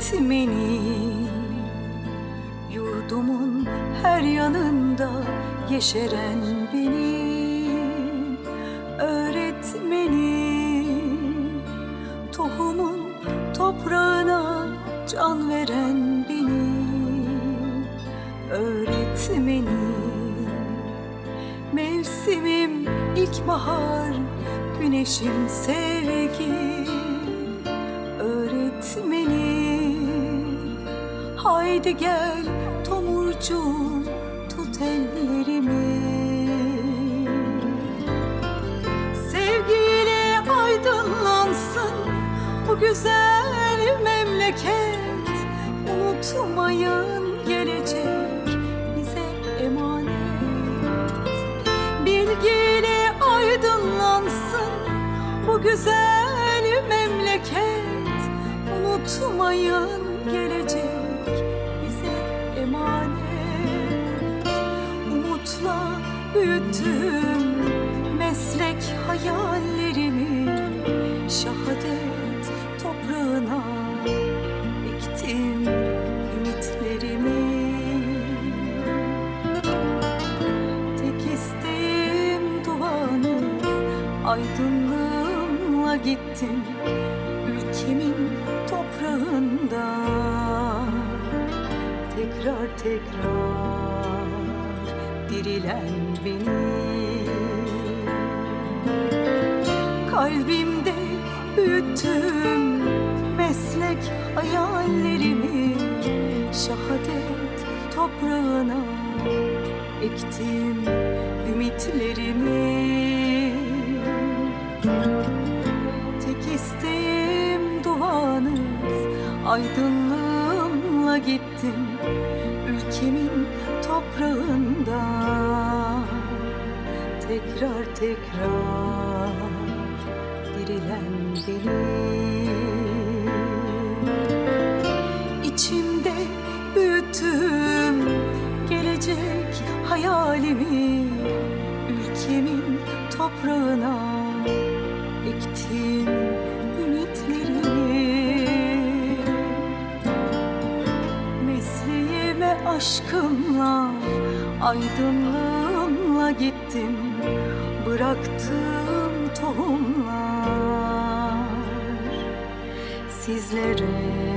öğretmeni Yurdumun her yanında yeşeren benim öğretmenim Tohumun toprağına can veren benim öğretmenim Mevsimim ilkbahar, güneşim sevgi Haydi gel tomurcuğum tut ellerimi. Sevgiyle aydınlansın bu güzel memleket. Unutmayın gelecek bize emanet. Bilgiyle aydınlansın bu güzel memleket. Unutmayın gelecek büyüttüm meslek hayallerimi. Şehadet toprağına ektim ümitlerimi. Tek isteğim duanız Aydınlığımla gittim Ülkemin toprağında. Tekrar tekrar dirilen benim Kalbimde büyüttüm meslek hayallerimi Şehadet toprağına ektim ümitlerimi. Tek isteğim duanız aydınlığımla gittim Ülkemin toprağında. Tekrar tekrar dirilen benim. İçimde büyüttüm gelecek hayalimi Ülkemin toprağına ektim ümitlerimi Mesleğime aşkımla aydınlığımla gittim. Bıraktığım tohumlar sizlere